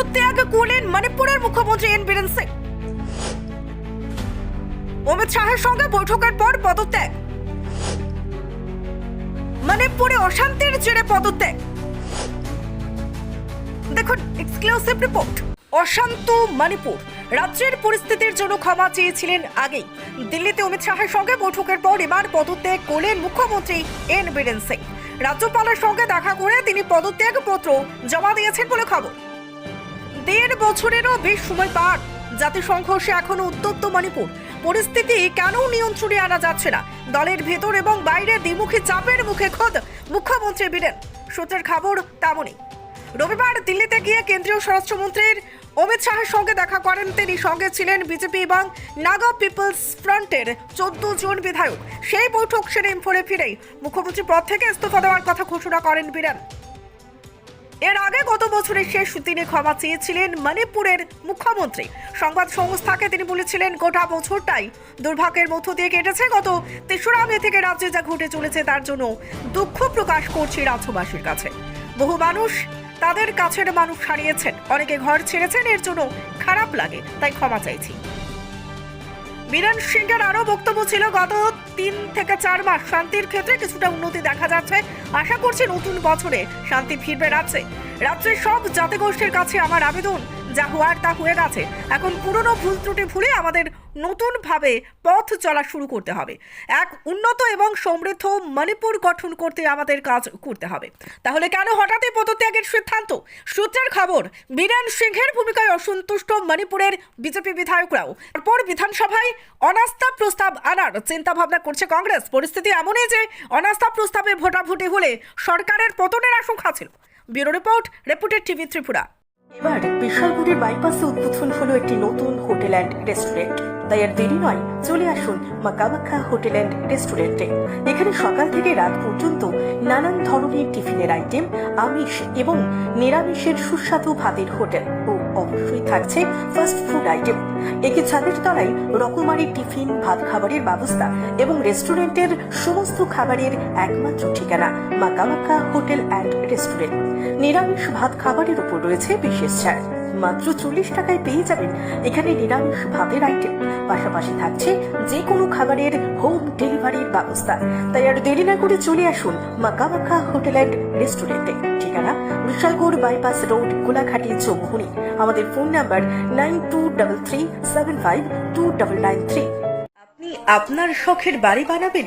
পদত্যাগ করলেন মণিপুরের মুখ্যমন্ত্রী এন বীরেন সিং। অমিত শাহের সঙ্গে বৈঠকের পর পদত্যাগ। মণিপুরে অশান্তির জেরে পদত্যাগ। দেখুন এক্সক্লুসিভ রিপোর্ট অশান্ত মণিপুর। রাজ্যের পরিস্থিতির জন্য ক্ষমা চেয়েছিলেন আগেই। দিল্লিতে অমিত শাহের সঙ্গে বৈঠকের পর এবার পদত্যাগ করলেন মুখ্যমন্ত্রী এন বীরেন সিং। রাজ্যপালের সঙ্গে দেখা করে তিনি পদত্যাগ পত্র জমা দিয়েছেন বলে খবর। দেড় বছরেরও বেশ সময় পার। জাতিসংঘর্ষে এখনও উত্তপ্ত মণিপুর। পরিস্থিতি কেন নিয়ন্ত্রণে আনা যাচ্ছে না। দলের ভেতর এবং বাইরে দ্বিমুখী চাপের মুখে খোদ মুখ্যমন্ত্রী বীরেন সূত্রের খবর তেমনই। রবিবার দিল্লিতে গিয়ে কেন্দ্রীয় স্বরাষ্ট্রমন্ত্রীর অমিত শাহের সঙ্গে দেখা করেন তিনি। সঙ্গে ছিলেন বিজেপি এবং নাগা পিপলস ফ্রন্টের চোদ্দ জন বিধায়ক। সেই বৈঠক সেরে ইম্ফলে ফিরেই মুখ্যমন্ত্রী পদ থেকে ইস্তফা দেওয়ার কথা ঘোষণা করেন বীরেন এর আগে গত বছরের শেষ দিনে ক্ষমা চেয়েছিলেন মণিপুরের মুখ্যমন্ত্রী। সংবাদ সংস্থাকে তিনি বলেছিলেন, গোটা বছরটাই দুর্ভাগ্যের মধ্য দিয়ে কেটেছে। গত তেসরা মে থেকে রাজ্যে যা ঘটে চলেছে তার জন্য দুঃখ প্রকাশ করছি রাজ্যবাসীর কাছে। বহু মানুষ তাদের কাছের মানুষ হারিয়েছেন। অনেকে ঘর ছেড়েছেন। এর জন্য খারাপ লাগে, তাই ক্ষমা চাইছি। বীরেন সিংহের আরও বক্তব্য ছিল, গত তিন থেকে চার মাস শান্তির ক্ষেত্রে কিছুটা উন্নতি দেখা যাচ্ছে। আশা করছি নতুন বছরে শান্তি ফিরবে রাজ্যে। রাজ্যের সব জাতিগোষ্ঠীর কাছে আমার আবেদন। যা হওয়ার তা হয়ে গেছে। এখন পুরনো ভুল ত্রুটি ভুলে আমাদের নতুনভাবে পথ চলা শুরু করতে হবে। এক উন্নত এবং সমৃদ্ধ মণিপুর গঠন করতে আমাদের কাজ করতে হবে। তাহলে কেন হঠাৎই পদত্যাগের সিদ্ধান্ত? সূত্রের খবর, বীরেন সিংহের ভূমিকায় অসন্তুষ্ট মণিপুরের বিজেপি বিধায়করাও। তারপর বিধানসভায় অনাস্থা প্রস্তাব আনার চিন্তা ভাবনা করছে কংগ্রেস। পরিস্থিতি এমনই যে, অনাস্থা প্রস্তাবে ভোটাভুটি হলে সরকারের পতনের আশঙ্কা ছিল। Bureau report, reputed TV Tripura. এবার বিশালগড়ের বাইপাসে উদ্বোধন হলো একটি নতুন হোটেল অ্যান্ড রেস্টুরেন্ট। তাই আর দেরি নয়, চলে আসুন মা মাকামাখা হোটেল অ্যান্ড রেস্টুরেন্টে। এখানে সকাল থেকে রাত পর্যন্ত নানান ধরনের টিফিনের আইটেম, আমিষ এবং নিরামিষের সুস্বাদু ভাতের হোটেল ও অবশ্যই থাকছে ফাস্ট ফুড আইটেম। একে ছাদের তলায় রকমারি টিফিন ভাত খাবারের ব্যবস্থা এবং রেস্টুরেন্টের সমস্ত খাবারের একমাত্র ঠিকানা মা মাকামাখা হোটেল অ্যান্ড রেস্টুরেন্ট। নিরামিষ ভাত খাবারের উপর রয়েছে বিশেষ ছাড়। মাত্র চল্লিশ টাকায় পেয়ে যাবেন। এখানে নিরামিষ ভাতের আইটেম পাশাপাশি থাকছে যে কোনো খাবারের হোম ডেলিভারির ব্যবস্থা। তাই আর দেরি না করে চলে আসুন মাকামাখা হোটেল অ্যান্ড রেস্টুরেন্টে। ঠিকানা বিশালগড় বাইপাস রোড কোলাঘাটি চৌমুহনি। আমাদের phone number nine two double three seven five two double nine three. আপনি আপনার শখের বাড়ি বানাবেন?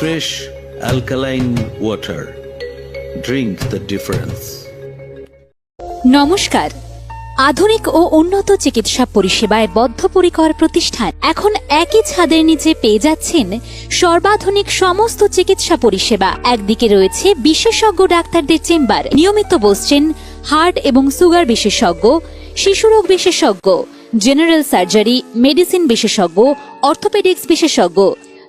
Fresh alkaline water drink the difference নমস্কার। আধুনিক ও উন্নত চিকিৎসা পরিষেবায় বদ্ধপরিকর প্রতিষ্ঠান এখন একই ছাদের নিচে পেয়ে যাচ্ছেন সর্বাধুনিক সমস্ত চিকিৎসা পরিষেবা। একদিকে রয়েছে বিশেষজ্ঞ ডাক্তারদের চেম্বার। নিয়মিত বসছেন হার্ট এবং সুগার বিশেষজ্ঞ শিশুরোগ বিশেষজ্ঞ, জেনারেল সার্জারি, মেডিসিন বিশেষজ্ঞ, অর্থোপেডিক্স বিশেষজ্ঞ।